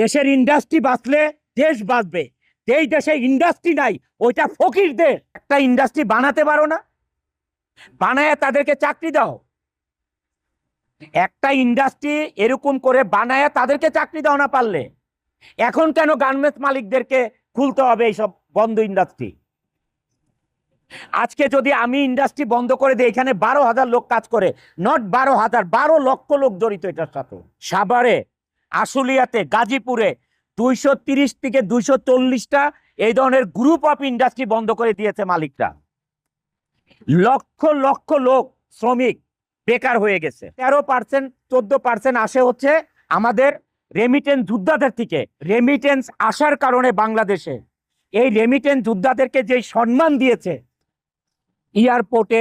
দেশের ইন্ডাস্ট্রি বাঁচলে দেশ বাঁচবে। যেই দেশে ইন্ডাস্ট্রি নাই, ওইটা ফকিরদের একটা ইন্ডাস্ট্রি বানাতে পারো না। বানায় তাদেরকে চাকরি দাও। একটা ইন্ডাস্ট্রি এরকম করে বানায় তাদেরকে চাকরি দাও না পারলে। এখন কেন গার্মেন্টস মালিকদেরকে খুলতে হবে এইসব বন্ধ ইন্ডাস্ট্রি আজকে যদি আমি ইন্ডাস্ট্রি বন্ধ করে দিই, এখানে বারো হাজার লোক কাজ করে নট বারো হাজার, বারো লক্ষ লোক জড়িত এটার সাথে। সাভারে আশুলিয়াতে, গাজীপুরে। দুইশো তিরিশ থেকে দুইশো চল্লিশটা এই ধরনের গ্রুপ অফ ইন্ডাস্ট্রি বন্ধ করে দিয়েছে মালিকরা। লক্ষ লক্ষ লোক শ্রমিক বেকার হয়ে গেছে। তেরো পার্সেন্ট চোদ্দ পার্সেন্ট আসে হচ্ছে আমাদের রেমিটেন্স যোদ্ধাদের থেকে। রেমিটেন্স আসার কারণে বাংলাদেশে। এই রেমিটেন্স যোদ্ধাদেরকে যে সম্মান দিয়েছে এয়ারপোর্টে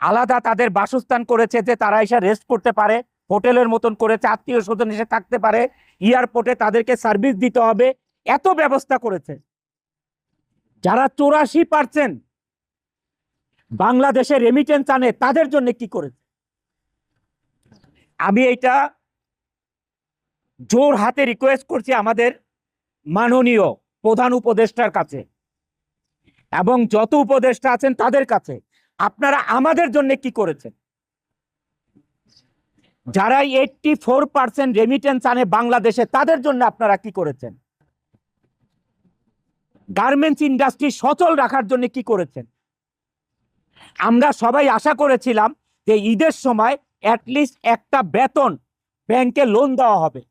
আলাদা তাদের বাসস্থান করেছে যে তারা এসে রেস্ট করতে পারে। হোটেলের মতন করেছে আত্মীয় স্বজন এসে থাকতে পারে, এয়ারপোর্টে তাদেরকে সার্ভিস দিতে হবে, এত ব্যবস্থা করেছে। যারা চৌরাশি পার্সেন্ট বাংলাদেশে রেমিটেন্স আনে, তাদের জন্য কি করেছে? আমি এটা জোর হাতে রিকোয়েস্ট করছি আমাদের মাননীয় প্রধান উপদেষ্টার কাছে এবং যত উপদেষ্টা আছেন তাদের কাছে। আপনারা আমাদের জন্য কি করেছেন? যারা এইটটি ফোর পার্সেন্ট রেমিটেন্স আনে বাংলাদেশে, তাদের জন্য আপনারা কি করেছেন? গার্মেন্টস ইন্ডাস্ট্রি সচল রাখার জন্য কি করেছেন? আমরা সবাই আশা করেছিলাম যে ঈদের সময় অ্যাটলিস্ট একটা বেতন ব্যাংকে লোন দেওয়া হবে।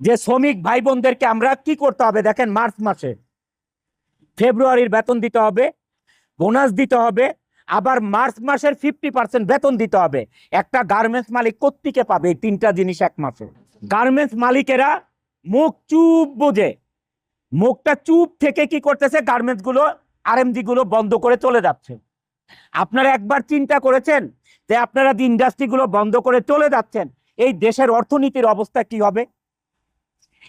যে শ্রমিক ভাই বোনদেরকে আমরা কি করতে হবে দেখেন, মার্চ মাসে। ফেব্রুয়ারির বেতন দিতে হবে বোনাস দিতে হবে আবার মার্চ মাসের ফিফটি পার্সেন্ট বেতন দিতে হবে। একটা গার্মেন্টস মালিক কোত্থেকে পাবে? এই তিনটা জিনিস এক মাসে। গার্মেন্টস মালিকেরা মুখ চুপ বোঝে। মুখটা চুপ থেকে কি করতেছে? গার্মেন্টসগুলো বন্ধ করে চলে যাচ্ছে। আপনারা একবার চিন্তা করেছেন যে আপনারা যে ইন্ডাস্ট্রি গুলো বন্ধ করে চলে যাচ্ছেন, এই দেশের অর্থনীতির অবস্থা কি হবে?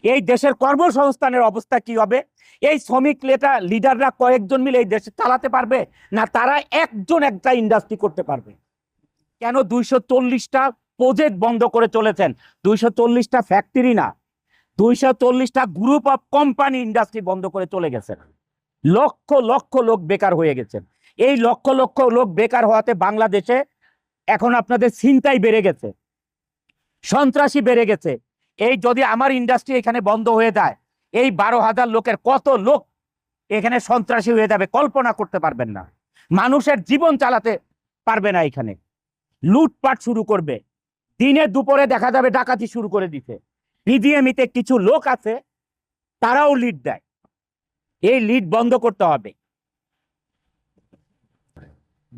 এই দেশের কর্মসংস্থানের অবস্থা কি হবে? এই শ্রমিক লেটা লিডাররা কয়েকজন মিলে এই দেশে চালাতে পারবে? না তারা একজন একটা ইন্ডাস্ট্রি করতে পারবে? কেন দুইশো চল্লিশটা প্রজেক্ট বন্ধ করে চলেছেন? দুইশো চল্লিশটা ফ্যাক্টরি না। দুইশো চল্লিশটা গ্রুপ অফ কোম্পানি ইন্ডাস্ট্রি বন্ধ করে চলে গেছেন। লক্ষ লক্ষ লোক বেকার হয়ে গেছেন। এই লক্ষ লক্ষ লোক বেকার হওয়াতে বাংলাদেশে এখন আপনাদের চিন্তাই বেড়ে গেছে। সন্ত্রাসী বেড়ে গেছে। এই যদি আমার ইন্ডাস্ট্রি এখানে বন্ধ হয়ে যায়, এই বারো হাজার লোকের কত লোক এখানে সন্ত্রাসী হয়ে যাবে কল্পনা করতে পারবেন না। মানুষের জীবন চালাতে পারবে না এখানে। লুটপাট শুরু করবে। দিনে দুপুরে দেখা যাবে ডাকাতি শুরু করে দিতে বিডিএমিতে কিছু লোক আছে, তারাও লিড দেয়। এই লিড বন্ধ করতে হবে।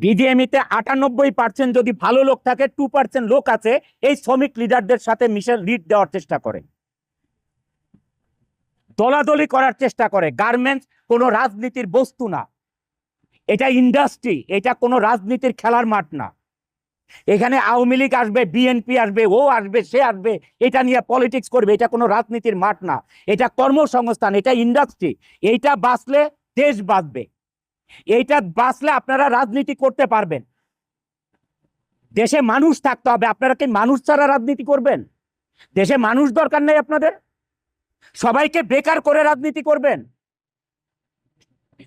বিডিএমিতে আটানব্বই পার্সেন্ট যদি ভালো লোক থাকে টু পার্সেন্ট লোক আছে, এই শ্রমিক লিডারদের সাথে মিশে লিড দেওয়ার চেষ্টা করে। দলাদলি করার চেষ্টা করে। গার্মেন্টস কোনো রাজনীতির বস্তু না। এটা ইন্ডাস্ট্রি এটা কোনো রাজনীতির খেলার মাঠ না। এখানে আওয়ামী লীগ আসবে বিএনপি আসবে, ও আসবে, সে আসবে, এটা নিয়ে পলিটিক্স করবে, এটা কোনো রাজনীতির মাঠ না। এটা কর্মসংস্থান, এটা ইন্ডাস্ট্রি এইটা বাঁচলে দেশ বাঁচবে। এইটা বাঁচলে আপনারা রাজনীতি করতে পারবেন। দেশে মানুষ থাকতে হবে, আপনারা কি মানুষ ছাড়া রাজনীতি করবেন? দেশে মানুষ দরকার নেই আপনাদের? সবাইকে বেকার করে রাজনীতি করবেন?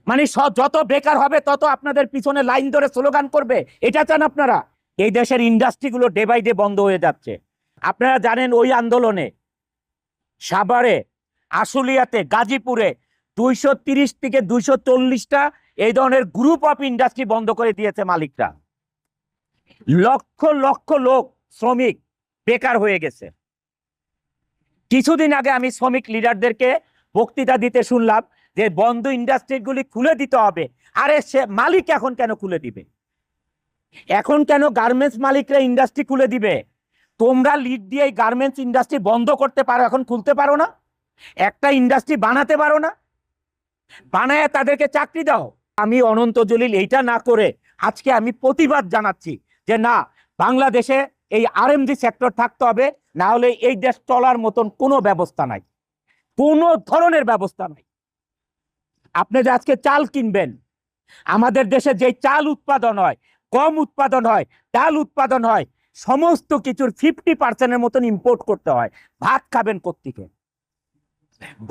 মানে যত বেকার হবে, তত আপনাদের পিছনে লাইন ধরে স্লোগান করবে। এটা চান আপনারা? এই দেশের ইন্ডাস্ট্রিগুলো ডে বাই ডে বন্ধ হয়ে যাচ্ছে। আপনারা জানেন ওই আন্দোলনে সাভারে, আশুলিয়াতে, গাজীপুরে দুইশো তিরিশ থেকে দুইশো চল্লিশটা এই ধরনের গ্রুপ অফ ইন্ডাস্ট্রি বন্ধ করে দিয়েছে মালিকরা। লক্ষ লক্ষ লোক শ্রমিক বেকার হয়ে গেছে। কিছুদিন আগে আমি শ্রমিক লিডারদেরকে বক্তৃতা দিতে শুনলাম যে বন্ধ ইন্ডাস্ট্রিগুলি খুলে দিতে হবে। আরে সে মালিক এখন কেন খুলে দিবে? এখন কেন গার্মেন্টস মালিকরা ইন্ডাস্ট্রি খুলে দিবে? তোমরা লিড দিয়ে এই গার্মেন্টস ইন্ডাস্ট্রি বন্ধ করতে পারো, এখন খুলতে পারো না? একটা ইন্ডাস্ট্রি বানাতে পারো না? বানায় তাদেরকে চাকরি দাও। আমি অনন্ত জলিল এইটা না করে আজকে আমি প্রতিবাদ জানাচ্ছি যে না, বাংলাদেশে এই আরএমজি সেক্টর থাকতে হবে, না হলে এই দেশ চলার মতন কোনো ব্যবস্থা নাই। কোনো ধরনের ব্যবস্থা নাই। আপনি যে আজকে চাল কিনবেন, আমাদের দেশে যে চাল উৎপাদন হয়, গম উৎপাদন হয়, ডাল উৎপাদন হয়, সমস্ত কিছুর ফিফটি পার্সেন্টের মতন ইম্পোর্ট করতে হয়। ভাত খাবেন কোত্থেকে?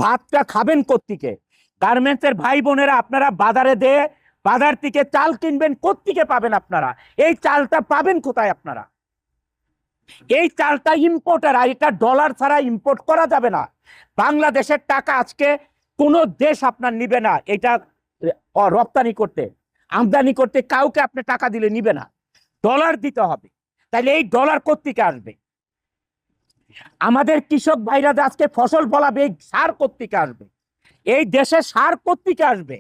ভাতটা খাবেন কোত্থেকে? গার্মেন্টসের ভাই বোনেরা আপনারা বাজারে দিয়ে বাজার থেকে চাল কিনবেন, কোত্থেকে পাবেন আপনারা? এই চালটা পাবেন কোথায় আপনারা? এই চালটা ইম্পোর্টার আর এটা ডলার ছাড়া ইম্পোর্ট করা যাবে না। বাংলাদেশের টাকা আজকে কোনো দেশ আপনার নিবে না। এটা রপ্তানি করতে। আমদানি করতে কাউকে আপনি টাকা দিলে নিবে না। ডলার দিতে হবে। তাহলে এই ডলার কোত্থেকে আসবে? আমাদের কৃষক ভাইরা আজকে ফসল ফলাবে, এই সার কোত্থেকে আসবে? এই দেশে সার কোত্থেকে আসবে?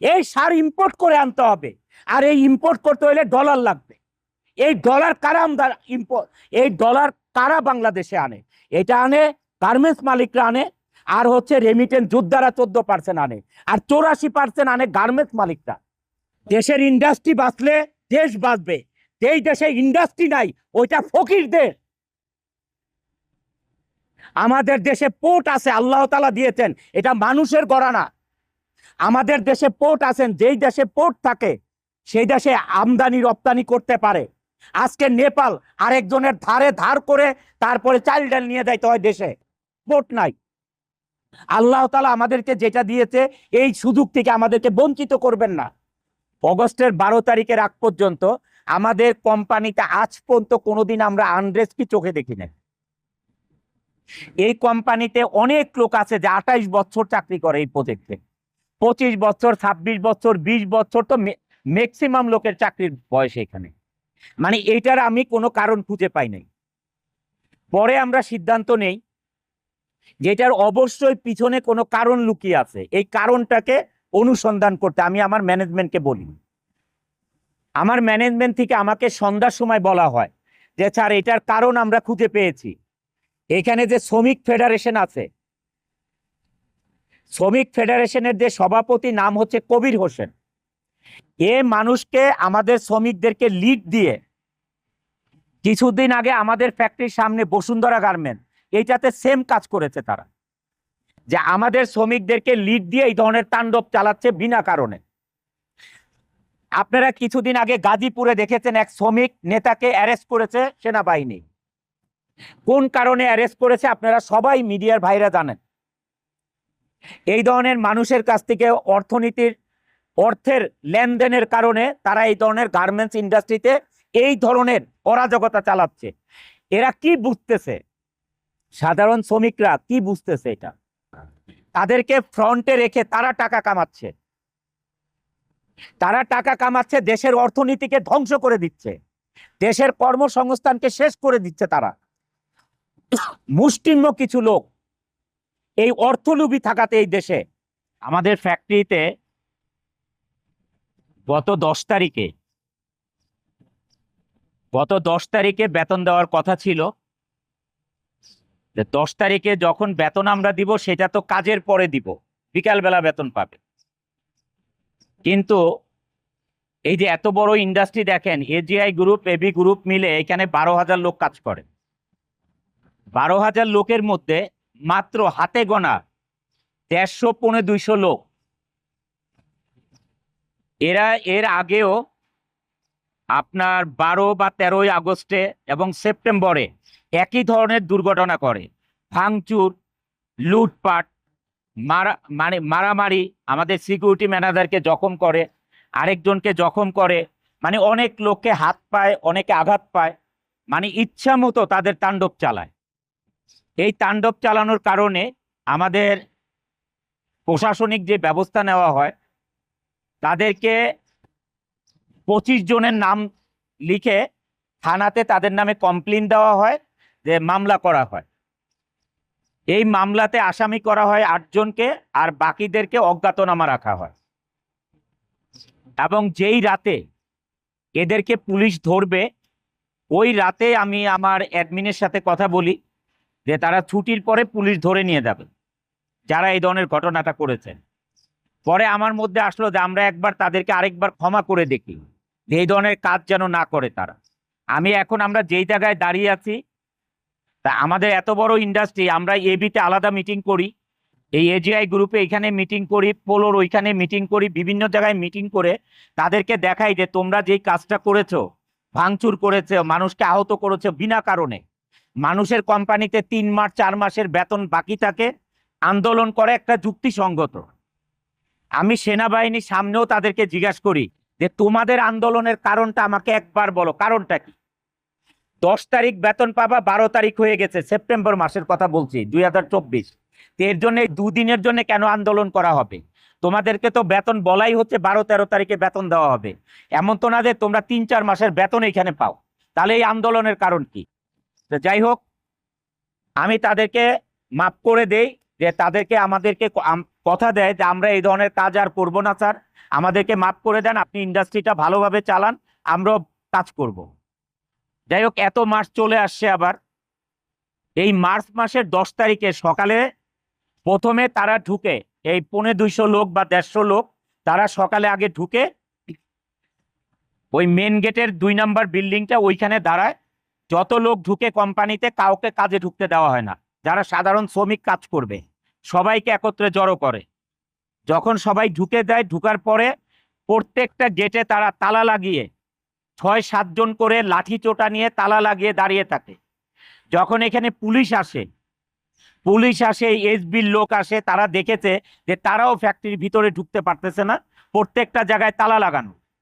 এই সার ইম্পোর্ট করে আনতে হবে। আর এই ইম্পোর্ট করতে হলে ডলার লাগবে। এই ডলার কারা আমদার ইম্পোর্ট এই ডলার কারা বাংলাদেশে আনে? এটা আনে গার্মেন্টস মালিকরা আনে, আর হচ্ছে রেমিটেন্স যোদ্ধারা চোদ্দ পার্সেন্ট আনে, আর চৌরাশি পার্সেন্ট আনে গার্মেন্টস মালিকরা। দেশের ইন্ডাস্ট্রি বাঁচলে দেশ বাঁচবে। যেই দেশে ইন্ডাস্ট্রি নাই, ওইটা ফকির দেশ আমাদের দেশে পোর্ট আছে, আল্লাহ তালা দিয়েছেন। এটা মানুষের গড়া না। আমাদের দেশে পোর্ট আছেন, যেই দেশে পোর্ট থাকে, সেই দেশে আমদানি, রপ্তানি করতে পারে। আজকে নেপাল আরেকজনের ধারে ধার করে তারপরে চাল ডাল নিয়ে যাইতে হয় দেশে। পোর্ট নাই। আল্লাহ তালা আমাদেরকে যেটা দিয়েছে, এই সুযোগ থেকে আমাদেরকে বঞ্চিত করবেন না। অগস্টের বারো তারিখের আগ পর্যন্ত আমাদের কোম্পানিতে আজ পর্যন্ত কোনোদিন আমরা আনরেস্ট কি চোখে দেখি নাই। এই কোম্পানিতে অনেক লোক আছে যে আঠাইশ বছর চাকরি করে এই প্রজেক্টে পঁচিশ বছর, ছাব্বিশ বছর, বিশ বছর তো ম্যাক্সিমাম লোকের চাকরির বয়স এখানে। মানে এইটার আমি কোনো কারণ খুঁজে পাই নাই। পরে আমরা সিদ্ধান্ত নেই যেটার অবশ্যই পিছনে কোনো কারণ লুকিয়ে আছে। এই কারণটাকে অনুসন্ধান করতে আমি আমার ম্যানেজমেন্টকে বলি। আমার ম্যানেজমেন্ট থেকে আমাকে সন্ধ্যার সময় বলা হয় যে, স্যার, এটার কারণ আমরা খুঁজে পেয়েছি। এখানে যে শ্রমিক ফেডারেশন আছে, শ্রমিক ফেডারেশনের যে সভাপতি নাম হচ্ছে কবির হোসেন। এ মানুষকে আমাদের শ্রমিকদেরকে লিড দিয়ে কিছুদিন আগে আমাদের ফ্যাক্টরির সামনে বসুন্ধরা গার্মেন্ট, এইটাতে সেম কাজ করেছে তারা। যে আমাদের শ্রমিকদেরকে লিড দিয়ে এই ধরনের তাণ্ডব চালাচ্ছে বিনা কারণে। আপনারা কিছুদিন আগে গাজীপুরে দেখেছেন এক শ্রমিক নেতাকে অ্যারেস্ট করেছে সেনাবাহিনী। কোন কারণে অ্যারেস্ট করেছে আপনারা সবাই মিডিয়ার ভাইরা জানেন। এই ধরনের মানুষের কাছ থেকে অর্থনীতির, অর্থের লেনদেনের কারণে তারা এই ধরনের গার্মেন্টস ইন্ডাস্ট্রিতে এই ধরনের অরাজকতা চালাচ্ছে। এরা কি বুঝতেছে? সাধারণ শ্রমিকরা কি বুঝতেছে এটা? তাদেরকে ফ্রন্টে রেখে তারা টাকা কামাচ্ছে। তারা টাকা কামাচ্ছে, দেশের অর্থনীতিকে ধ্বংস করে দিচ্ছে। দেশের কর্মসংস্থানকে শেষ করে দিচ্ছে তারা। মুষ্টিম্য কিছু লোক এই অর্থলোভী থাকাতে এই দেশে, আমাদের ফ্যাক্টরিতে গত দশ তারিখে, গত দশ তারিখে বেতন দেওয়ার কথা ছিল। যে দশ তারিখে যখন বেতন আমরা দিব, সেটা তো কাজের পরে দিব। বিকালবেলা বেতন পাবে। কিন্তু এই যে এত বড় ইন্ডাস্ট্রি দেখেন এজিআই গ্রুপ এবি গ্রুপ মিলে এখানে বারো হাজার লোক কাজ করে। বারো হাজার লোকের মধ্যে মাত্র হাতে গোনা দেড়শো পৌনে দুইশো লোক। এরা এর আগেও আপনার বারো বা তেরোই আগস্টে এবং সেপ্টেম্বরে একই ধরনের দুর্ঘটনা করে। ভাঙচুর, লুটপাট, মারা মানে মারামারি আমাদের সিকিউরিটি ম্যানেজারকে জখম করে, আরেকজনকে জখম করে মানে অনেক লোককে হাত পায়, অনেকে আঘাত পায় মানে ইচ্ছা মতো তাদের তাণ্ডব চালায়। এই তাণ্ডব চালানোর কারণে আমাদের প্রশাসনিক যে ব্যবস্থা নেওয়া হয়, তাদেরকে পঁচিশ জনের নাম লিখে থানাতে তাদের নামে কমপ্লেন দেওয়া হয়, যে মামলা করা হয়। এই মামলাতে আসামি করা হয় আটজনকে আর বাকিদেরকে অজ্ঞাতনামা রাখা হয়। এবং যেই রাতে এদেরকে পুলিশ ধরবে, ওই রাতে আমি আমার অ্যাডমিনের সাথে কথা বলি। যে তারা ছুটির পরে পুলিশ ধরে নিয়ে যাবে। যারা এই ধরনের ঘটনাটা করেছে। পরে আমার মধ্যে আসলো যে আমরা একবার তাদেরকে আরেকবার ক্ষমা করে দেখি এই ধরনের কাজ যেন না করে তারা। আমি এখন আমরা যেই জায়গায় দাঁড়িয়ে আছি, তা আমাদের এত বড় ইন্ডাস্ট্রি আমরা এবিতে আলাদা মিটিং করি। এই এজিআই গ্রুপে এখানে মিটিং করি পোলোর ওইখানে মিটিং করি, বিভিন্ন জায়গায় মিটিং করে তাদেরকে দেখাই যে তোমরা যেই কাজটা করেছ, ভাঙচুর করেছে, মানুষকে আহত করেছে বিনা কারণে। মানুষের কোম্পানিতে তিন মাস, চার মাসের বেতন বাকি থাকে, আন্দোলন করে একটা যুক্তিসঙ্গত। আমি সেনাবাহিনীর সামনেও তাদেরকে জিজ্ঞাসা করি যে তোমাদের আন্দোলনের কারণটা আমাকে একবার বলো, কারণটা কি? দশ তারিখ বেতন পাবা, বারো তারিখ হয়ে গেছে, সেপ্টেম্বর মাসের কথা বলছি, দুই হাজার চব্বিশ। এর জন্য দুদিনের জন্য কেন আন্দোলন করা হবে? তোমাদেরকে তো বেতন বলাই হচ্ছে, বারো তেরো তারিখে বেতন দেওয়া হবে। এমন তো না যে তোমরা তিন চার মাসের বেতন এখানে পাও। তাহলে এই আন্দোলনের কারণ কি? যাই হোক, আমি তাদেরকে মাফ করে দেই যে তাদেরকে আমাদেরকে আম- কথা দেয় যে আমরা এই ধরনের কাজ আর করব না, স্যার। আমাদেরকে মাফ করে দেন, আপনি ইন্ডাস্ট্রিটা ভালোভাবে চালান, আমরাও কাজ করব। যাই হোক, এত মাস চলে আসছে আবার। এই মার্চ মাসের দশ তারিখে সকালে প্রথমে তারা ঢুকে, এই পৌনে দুইশো লোক বা দেড়শো লোক, তারা সকালে আগে ঢুকে ওই মেন গেটের দুই নাম্বার বিল্ডিংটা ওইখানে দাঁড়ায়। যত লোক ঢুকে কোম্পানিতে, কাউকে কাজে ঢুকতে দেওয়া হয় না। যারা সাধারণ শ্রমিক কাজ করবে, সবাইকে একত্রে জড়ো করে। যখন সবাই ঢুকে দেয় ঢুকার পরে প্রত্যেকটা গেটে তারা তালা লাগিয়ে, ছয় সাতজন করে লাঠি চোটা নিয়ে তালা লাগিয়ে দাঁড়িয়ে থাকে। যখন এখানে পুলিশ আসে পুলিশ আসে, এসবির লোক আসে, তারা দেখেছে যে তারাও ফ্যাক্টরির ভিতরে ঢুকতে পারতেছে না। প্রত্যেকটা জায়গায় তালা লাগানো।